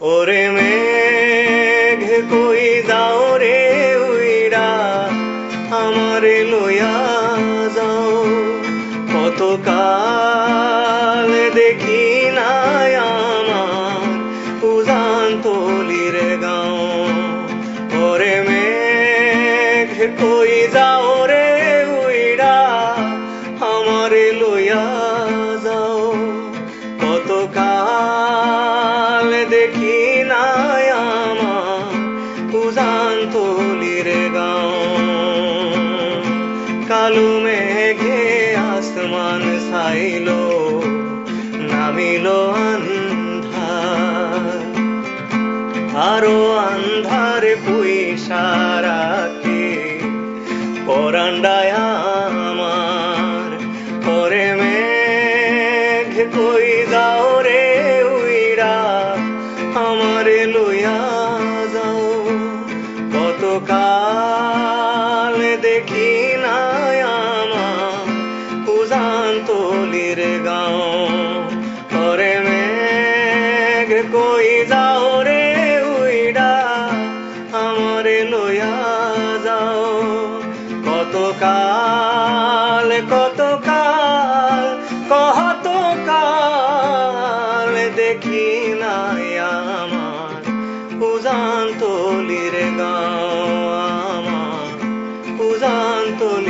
ওরে মেঘ, কই যাও রে উইরা আমারে লইয়া যাও। কত কাল দেখি নাই আমার উজান তলির গাঁও। ওরে মেঘ, কই যাও রে উইরা আমারে লইয়া যাও। কত কাল নাই আমার উজান তলির গাঁও। কালো মেঘে আসমান ছাইল, নামিল আন্ধার আরও আন্ধার পুইসারাতে পরান্ডায় আমার, পরে মেঘ কই যাও দেখি নাই আমার উজান তলির গাঁও পরে মেঘ কই যাও রে উইরা আমারে লইয়া যাও কত কাল কত কাল কত কাল দেখি নাই আমার উজান তলির গাঁ alto